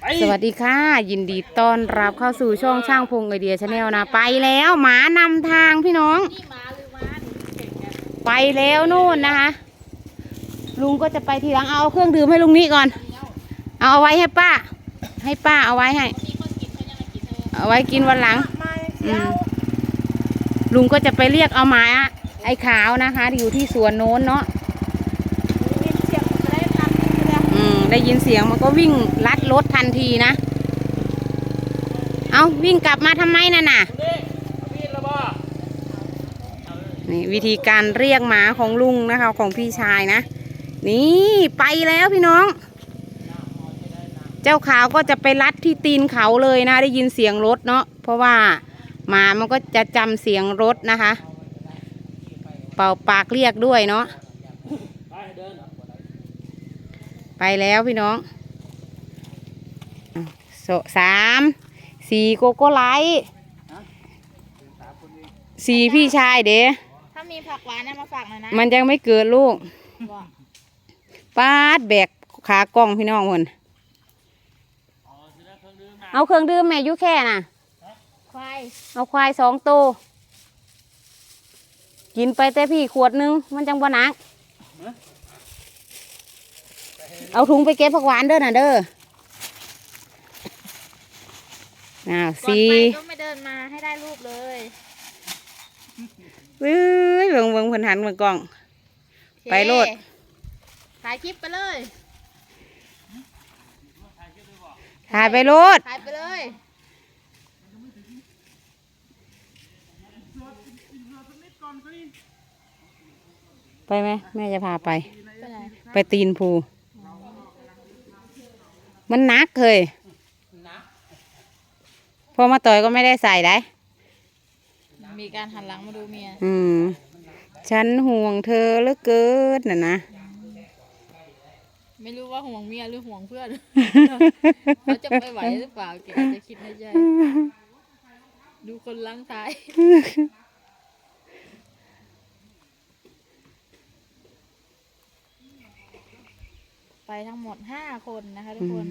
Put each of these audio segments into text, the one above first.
ไปสวัสดีค่ะ ยินดีต้อนรับเข้าสู่ช่องช่างพงไอเดียชาแนลนะ ไปแล้วหมานำทางพี่น้องนี่มาหรือมาหนูเก่งกันไปแล้วนู่นนะคะ ลุงก็จะไปทีหลังเอาเครื่องดื่มให้ลุงนี้ก่อน เอาเอาไว้ให้ป้า ให้ป้าเอาไว้ให้มีคนกินเขายังไม่กินเลยเอาไว้กินวันหลังมาอืมลุงก็จะไปเรียกเอาหมาไอ้ขาวนะคะที่อยู่ที่สวนโน้นเนาะ มีเสียงจะได้ทันเลย อืม ได้ยินเสียงมันก็วิ่งลัดรถทันทีนะ เอาวิ่งกลับมาทำไมน่ะน่ะนี่เอามีดแล้วบ่นี่วิธีการเรียกหมาของลุงนะคะของพี่ชายนะ นี่ไปแล้วพี่น้อง เจ้าขาวก็จะไปรัดที่ตีนเขาเลยนะ ได้ยินเสียงรถเนาะเพราะว่าหมามันก็จะจำเสียงรถนะคะ เป่าปากเรียกด้วยเนาะ ไปเดิน ไปแล้วพี่น้องอะโซสามสี่โกโก้ไลท์สี่พี่ชายเด้ถ้ามีผักหวานเนี่ยมาฝากหน่อยนะมันยังไม่เกิดลูกบอกปาดแบกขากล้องพี่น้องคนอ๋อสิได้เครื่องดื่มนะเอาเครื่องดื่มแม่อยุแค่น่ะควายเอาควายสองตัวกินไปแต่พี่ขวดหนึง มันจังบ่หนัก เอาถุงไปเก็บผักหวานเด้อน่ะเด้ออ้าวก่อนสี่ไปก็ไม่เดินมาให้ได้รูปเลยเว้ยเบิ่งเบิ่งเพิ่นหันมากล้องโอเคไปโลด ถ่ายคลิปไปเลย ถ่ายไปโลด ถ่ายไปเลย ไปไหมแม่จะพาไป ไปไหนไปตีนภู มันหนักเคยพอมาต่อยก็ไม่ได้ใส่ได้ มีการหันหลังมาดูเมีย อืม ฉันห่วงเธอเหลือเกินน่ะนะ ไม่รู้ว่าห่วงเมียหรือห่วงเพื่อน เขาจะไปไหวหรือเปล่าแกอาจจะคิดในใจ ดูคนล้างท้าย ไปทั้งหมดห้าคนนะคะทุกคน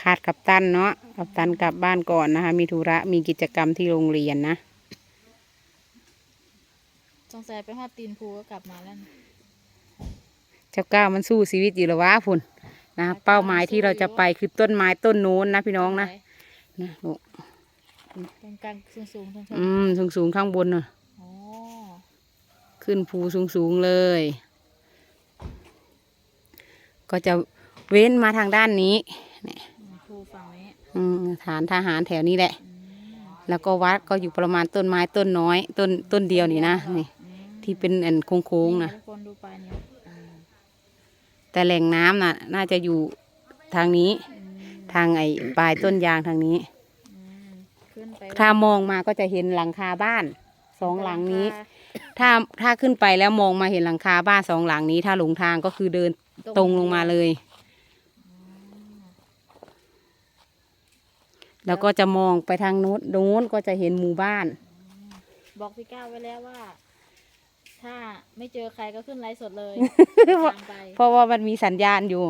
ขาดกับตันเนาะกับตันกลับบ้านก่อนนะคะ มีธุระมีกิจกรรมที่โรงเรียนนะสงสัยไปฮอดตีนภูก็กลับมาแล้วนะเจ้าก้าวมันสู้ชีวิตอยู่แล้ววะพุ่นนะเป้าหมายที่เราจะไปคือต้นไม้ต้นโน้นนะพี่น้องนะนะลูกตรงกลางสูงสูงๆตรงอืมสูงสูงๆข้างบนน่ะๆอ๋อขึ้นภูสูงสูงๆเลย ก็จะเว้นมาทางด้านนี้เนี่ยภูฝั่งนี้อืมฐานทหารแถวนี้แหละอืมแล้วก็วัดก็อยู่ประมาณต้นไม้ต้นน้อย ต้นต้นเดียวนี่นะนี่อืมที่เป็นอันโค้งๆนะทุกคนดูไปเนี่ยอืมแต่แหล่งน้ำน่ะ น่าจะอยู่ทางนี้อืมทางไอ้ปลายต้นยางทางนี้อืมขึ้นไปถ้ามองมาก็จะเห็นหลังคาบ้านสองหลังนี้ราคาถ้าถ้าขึ้นไปแล้วมองมาเห็นหลังคาบ้านสองหลังนี้ ถ้าหลงทางก็คือเดิน ตรงลงมาเลย แล้วก็จะมองไปทางนู้นตรงนู้นก็จะเห็นหมู่บ้าน บอกพี่ก้าวไว้แล้วว่า ถ้าไม่เจอใครก็ขึ้นไลฟ์สดเลยตามไปเพราะว่ามันมีสัญญาณอยู่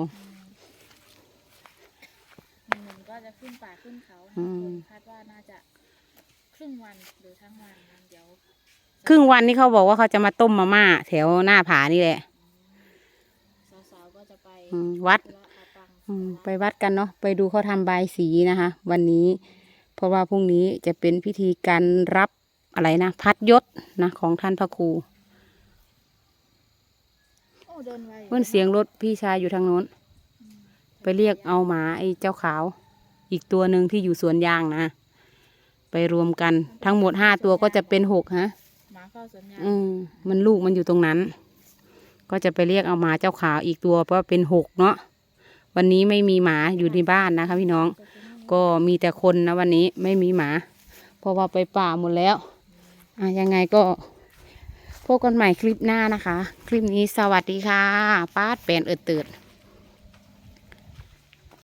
หนึ่งก็จะขึ้นป่าขึ้นเขาอืมคาดว่าน่าจะครึ่งวันหรือทั้งวันนะเดี๋ยว ครึ่งวันนี้เขาบอกว่าเขาจะมาต้มมาม่าแถวหน้าผานี่แหละ สาวๆก็จะไป อืม วัดธุระอาปังอืมไปวัดกันเนาะไปดูเขาทำบายสีนะคะ วันนี้ เพราะว่าพรุ่งนี้จะเป็นพิธีการรับอะไรนะ พัดยศนะ ของท่านพระครูโอ้เดินไวเพื่อนเสียงรถพี่ชายอยู่ทางโน้น ไปเรียกเอาหมาไอ้เจ้าขาว อีกตัวหนึ่งที่อยู่สวนยางนะ ไปรวมกันทั้งหมดห้าตัวก็จะเป็นหกฮะหมาเข้าสวนยางอืมมันลูกมันอยู่ตรงนั้น ก็จะไปเรียกเอาหมาเจ้าขาวอีกตัวเพราะว่าเป็นหกเนาะวันนี้ไม่มีหมาอยู่ในบ้านนะคะพี่น้อง ก็มีแต่คนนะวันนี้ไม่มีหมา เพราะว่าไปป่าหมดแล้วอะยังไงก็พบกันใหม่คลิปหน้านะคะ คลิปนี้สวัสดีค่ะป้าดแปนเอิดเติด